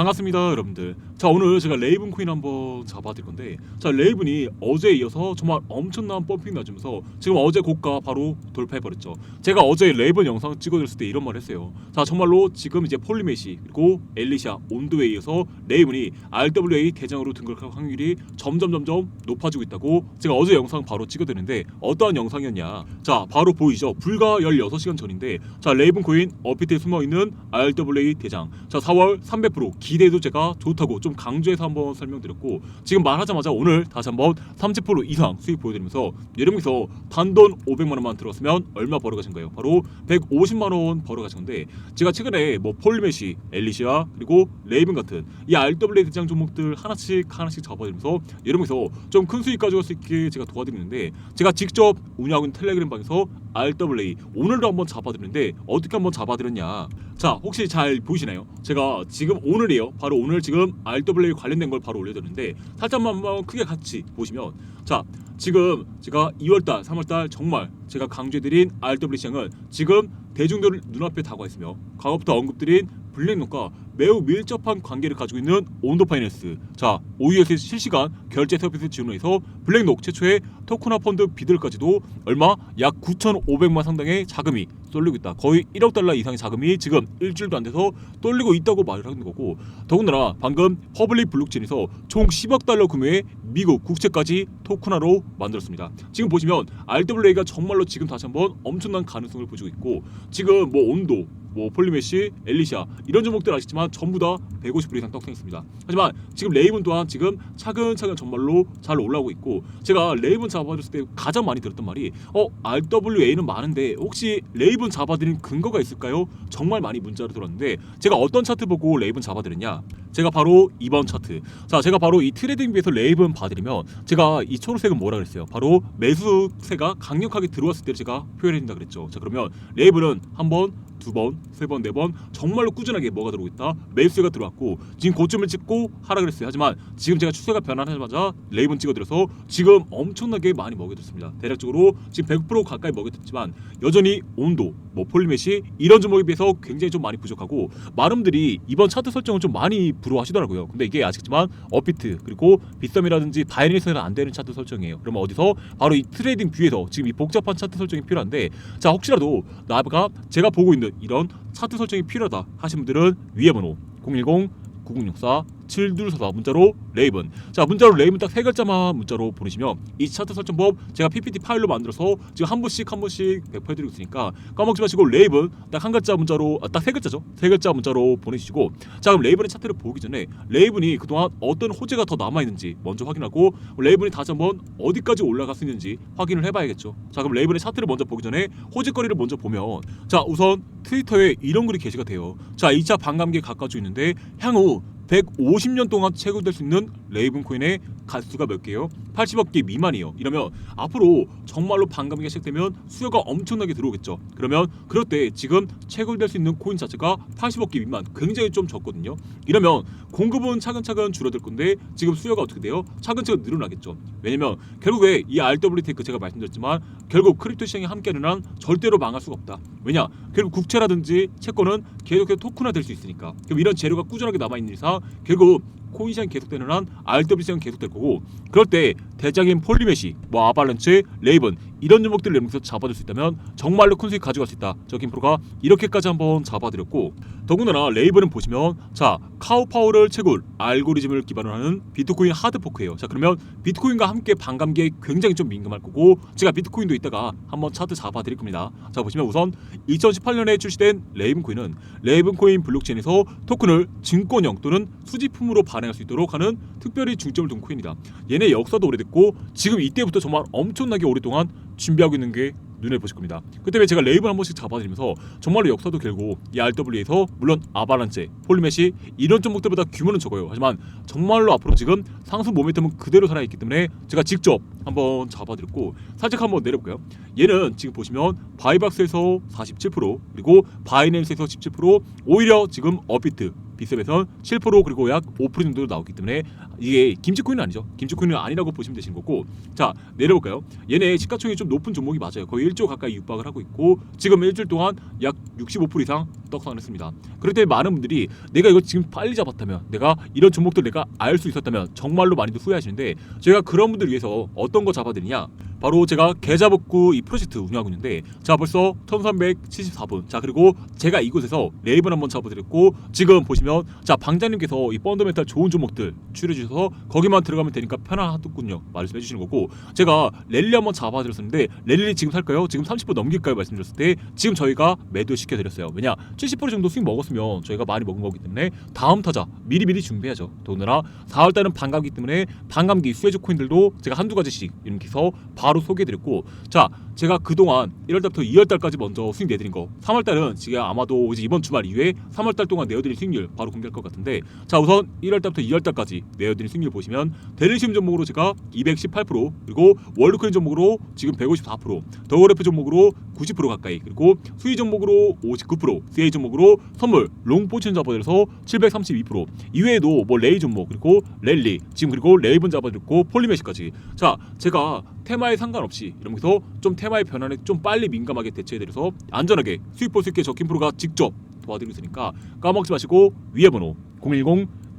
반갑습니다 여러분들. 자 오늘 제가 레이븐 코인 한번 잡아드릴 건데 자 레이븐이 어제에 이어서 정말 엄청난 펌핑 낮으면서 지금 어제 고가 바로 돌파해버렸죠. 제가 어제 레이븐 영상 찍어드렸을 때 이런 말 했어요. 자 정말로 지금 이제 폴리메시 그리고 엘리샤 온도에 이어서 레이븐이 RWA 대장으로 등극할 확률이 점점 점점 높아지고 있다고 제가 어제 영상 바로 찍어드렸는데 어떠한 영상이었냐? 자 바로 보이죠? 불과 16시간 전인데 자 레이븐 코인 어피트에 숨어있는 RWA 대장. 자 4월 300% 기대도 제가 좋다고 좀 강조해서 한번 설명드렸고 지금 말하자마자 오늘 다시 한번 30% 이상 수익 보여드리면서 여러분께서 단돈 500만 원만 들어갔으면 얼마 벌어가신 거예요? 바로 150만 원 벌어가신 건데 제가 최근에 뭐 폴리메시, 엘리시아 그리고 레이븐 같은 이 RWA 대장 종목들 하나씩 하나씩 잡아드리면서 여러분께서 좀 큰 수익 가져갈 수 있게 제가 도와드리는데 제가 직접 운영하고 있는 텔레그램 방에서 RWA 오늘도 한번 잡아드렸는데 어떻게 한번 잡아드렸냐 자 혹시 잘 보이시나요? 제가 지금 오늘이에요 바로 오늘 지금 RWA 관련된 걸 바로 올려드렸는데 살짝만 한번 크게 같이 보시면 자 지금 제가 2월달 3월달 정말 제가 강조해드린 RW 시장은 지금 대중들 눈앞에 다가와 있으며 과거부터 언급드린 블랙록과 매우 밀접한 관계를 가지고 있는 온도 파이낸스 자 OUS 실시간 결제 서비스 지원에서 블랙록 최초의 토크나 펀드 비들까지도 얼마 약 9,500만 상당의 자금이 쏠리고 있다. 거의 1억 달러 이상의 자금이 지금 일주일도 안 돼서 쏠리고 있다고 말을 하는 거고 더군다나 방금 퍼블릭 블록체인에서 총 10억 달러 규모의 미국 국채까지 토크나로 만들었습니다. 지금 보시면 RWA가 정말로 지금 다시 한번 엄청난 가능성을 보여주고 있고 지금 뭐 온도 뭐 폴리메시, 엘리샤 이런 종목들 아시지만 전부 다 150% 이상 떡상했습니다. 하지만 지금 레이븐 또한 지금 차근차근 정말로 잘 올라오고 있고 제가 레이븐 잡아줬을 때 가장 많이 들었던 말이 어 RWA는 많은데 혹시 레이븐 잡아드린 근거가 있을까요? 정말 많이 문자로 들었는데 제가 어떤 차트 보고 레이븐 잡아드렸냐? 제가 바로 이번 차트. 자, 제가 바로 이 트레이딩 비에서 레이븐 봐드리면 제가 이 초록색은 뭐라 그랬어요? 바로 매수세가 강력하게 들어왔을 때 제가 표현해준다 그랬죠. 자, 그러면 레이븐은 한번 두 번, 세 번, 네 번 정말로 꾸준하게 뭐가 들어오고 있다. 매수세가 들어왔고 지금 고점을 찍고 하락을 했어요. 하지만 지금 제가 추세가 변화하자마자 레이븐 찍어드려서 지금 엄청나게 많이 먹여줬습니다. 대략적으로 지금 100% 가까이 먹여줬지만 여전히 온도, 뭐 폴리메시 이런 종목에 비해서 굉장히 좀 많이 부족하고 많은들이 이번 차트 설정을 좀 많이 부러워하시더라고요. 근데 이게 아시겠지만 업비트 그리고 빗썸이라든지 바이낸스는 안 되는 차트 설정이에요. 그러면 어디서 바로 이 트레이딩 뷰에서 지금 이 복잡한 차트 설정이 필요한데 자 혹시라도 나가 제가 보고 있는 이런 차트 설정이 필요하다 하신 분들은 위에 번호 010 9064 7244 문자로 레이븐. 자 문자로 레이븐 딱 세 글자만 문자로 보내시면 이 차트 설정법 제가 PPT 파일로 만들어서 지금 한 분씩 한 분씩 배포해드리고 있으니까 까먹지 마시고 레이븐 딱 한 글자 문자로 아, 딱세 글자죠? 세 글자 문자로 보내주시고 자 그럼 레이븐의 차트를 보기 전에 레이븐이 그동안 어떤 호재가 더 남아있는지 먼저 확인하고 레이븐이 다시 한번 어디까지 있는지 확인을 해봐야겠죠? 자 그럼 레이븐의 차트를 먼저 보기 전에 호재거리를 먼저 보면 자 우선 트위터에 이런 글이 게시가 돼요. 자 2차 반감기에 가까워지고 있는데 향후 150년 동안 채굴될 수 있는 레이븐 코인의 가수가 몇 개요? 80억 개 미만이에요. 이러면 앞으로 정말로 반감기가 시작되면 수요가 엄청나게 들어오겠죠. 그러면 그럴 때 지금 채굴될 수 있는 코인 자체가 80억 개 미만 굉장히 좀 적거든요. 이러면 공급은 차근차근 줄어들 건데 지금 수요가 어떻게 돼요? 차근차근 늘어나겠죠. 왜냐면 결국에 이 RW 테크 제가 말씀드렸지만 결국 크립토 시장이 함께하는 한 절대로 망할 수가 없다. 왜냐? 결국 국채라든지 채권은 계속해서 토큰화 될 수 있으니까. 그럼 이런 재료가 꾸준하게 남아 있는 이상 결국 코인 시장이 계속되는 한 RW 시장은 계속될 거고 그럴 때 대장인 폴리메시, 뭐 아발란체, 레이븐 이런 종목들을 연속해서 잡아줄 수 있다면 정말로 큰 수익 가져갈 수 있다. 저 김프로가 이렇게까지 한번 잡아드렸고 더군다나 레이븐은 보시면 자 카우파워를 채굴 알고리즘을 기반으로 하는 비트코인 하드포크예요. 자 그러면 비트코인과 함께 반감기에 굉장히 좀 민감할 거고 제가 비트코인도 이따가 한번 차트 잡아드릴 겁니다. 자 보시면 우선 2018년에 출시된 레이븐 코인은 레이븐 코인 블록체인에서 토큰을 증권형 또는 수집품으로 발행할 수 있도록 하는 특별히 중점을 둔 코인이다. 얘네 역사도 오래됐고 지금 이때부터 정말 엄청나게 오랫동안 준비하고 있는 게 눈에 보실 겁니다. 그 때문에 제가 레이븐 한 번씩 잡아드리면서 정말로 역사도 길고 이 RW에서 물론 아바란체, 폴리메시 이런 종목들보다 규모는 적어요. 하지만 정말로 앞으로 지금 상승 모멘텀은 그대로 살아있기 때문에 제가 직접 한번 잡아드렸고 살짝 한번 내려볼까요? 얘는 지금 보시면 바이박스에서 47% 그리고 바이낸스에서 17% 오히려 지금 업비트 비셉에선 7% 그리고 약 5% 정도 나오기 때문에 이게 김치코인은 아니죠. 김치코인은 아니라고 보시면 되시는 거고 자 내려볼까요? 얘네 시가총액이 좀 높은 종목이 맞아요. 거의 1조 가까이 육박을 하고 있고 지금 일주일 동안 약 65% 이상 떡상을 했습니다. 그럴 때 많은 분들이 내가 이거 지금 빨리 잡았다면 내가 이런 종목들 내가 알 수 있었다면 정말로 많이들 후회하시는데 제가 그런 분들 위해서 어떤 거 잡아드리냐 바로 제가 계좌복구 이 프로젝트 운영하고 있는데 자 벌써 1374분 자 그리고 제가 이곳에서 레이븐 한번 잡아드렸고 지금 보시면 자 방장님께서 이 펀더멘탈 좋은 종목들 추려주셔서 거기만 들어가면 되니까 편하더군요 말씀해 주시는 거고 제가 랠리 한번 잡아드렸었는데 랠리 지금 살까요? 지금 30% 넘길까요? 말씀드렸을 때 지금 저희가 매도 시켜드렸어요 왜냐 70% 정도 수익 먹었으면 저희가 많이 먹은 거기 때문에 다음 타자 미리미리 준비해야죠 더군다나 4월달은 반감기 때문에 반감기 수혜주 코인들도 제가 한두 가지씩 이렇게 해서 바로 소개해드렸고 자 제가 그동안 1월달부터 2월달까지 먼저 수익 내드린 거 3월달은 지금 아마도 이제 이번 주말 이후에 3월달 동안 내어드린 수익률 바로 공개할 것 같은데 자 우선 1월달부터 2월달까지 내어드린 수익률 보시면 델리시움 종목으로 제가 218% 그리고 월드코인 종목으로 지금 154% 더워래프 종목으로 90% 가까이 그리고 수위 종목으로 59% CA 종목으로 선물 롱 포지션 잡아들여서 732% 이외에도 뭐 레이 종목 그리고 랠리 지금 그리고 레이븐 잡아들고 폴리메시까지. 자 제가 테마에 상관없이 이러면서 좀 테마의 변화에 좀 빨리 민감하게 대처해드려서 안전하게 수익 볼수 있게 적힌 프로가 직접 도와드리고 있으니까 까먹지 마시고 위에 번호 010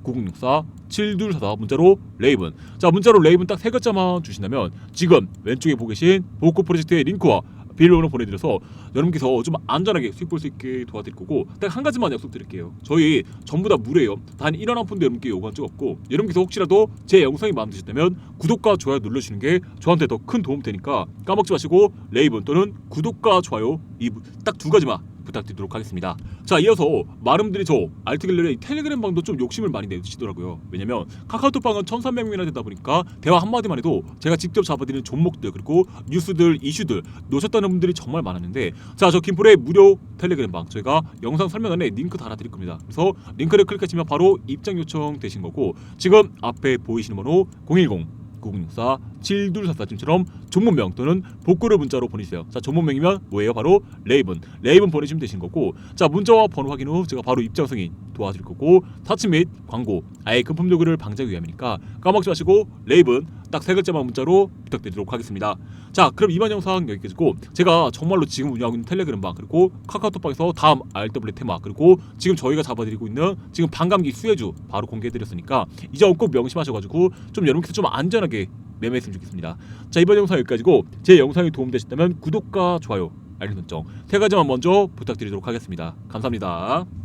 9064 7244 문자로 레이븐. 자 문자로 레이븐 딱 세 글자만 주신다면 지금 왼쪽에 보고 계신 보코 프로젝트의 링크와 비밀번호 보내드려서 여러분께서 좀 안전하게 수익 볼 수 있게 도와드릴 거고 딱 한 가지만 약속드릴게요. 저희 전부 다 무료예요. 단 1원 한 푼도 여러분께 요구한 적 없고 여러분께서 혹시라도 제 영상이 마음에 드셨다면 구독과 좋아요 눌러주시는 게 저한테 더 큰 도움 되니까 까먹지 마시고 레이븐 또는 구독과 좋아요 이 딱 두 가지만 부탁드리도록 하겠습니다. 자 이어서 분들이 저 알트갤러리 텔레그램 방도 좀 욕심을 많이 내시더라고요. 왜냐면 카카오톡 방은 1,300명이나 되다 보니까 대화 한마디만 해도 제가 직접 잡아드리는 종목들 그리고 뉴스들 이슈들 놓쳤다는 분들이 정말 많았는데 자 저 김포의 무료 텔레그램 방 저희가 영상 설명란에 링크 달아드릴 겁니다. 그래서 링크를 클릭하시면 바로 입장 요청 되신 거고 지금 앞에 보이시는 번호 010 9064 7244쯤처럼 종목명 또는 복구를 문자로 보내주세요. 자 종목명이면 뭐예요? 바로 레이븐. 레이븐 보내주시면 되시는 거고 자 문자와 번호 확인 후 제가 바로 입장 승인 도와드릴 거고 사칭 및 광고 아예 금품 요구를 방지하기 위함이니까 까먹지 마시고 레이븐 딱 세 글자만 문자로 부탁드리도록 하겠습니다. 자 그럼 이번 영상 여기까지고 제가 정말로 지금 운영하고 있는 텔레그램 방 그리고 카카오톡방에서 다음 RW 테마 그리고 지금 저희가 잡아드리고 있는 지금 반감기 수혜주 바로 공개해드렸으니까 이 점 꼭 명심하셔가지고 좀 여러분께서 좀 안전하게 매매했으면 좋겠습니다. 자 이번 영상 여기까지고 제 영상이 도움되셨다면 구독과 좋아요 알림 설정 세 가지만 먼저 부탁드리도록 하겠습니다. 감사합니다.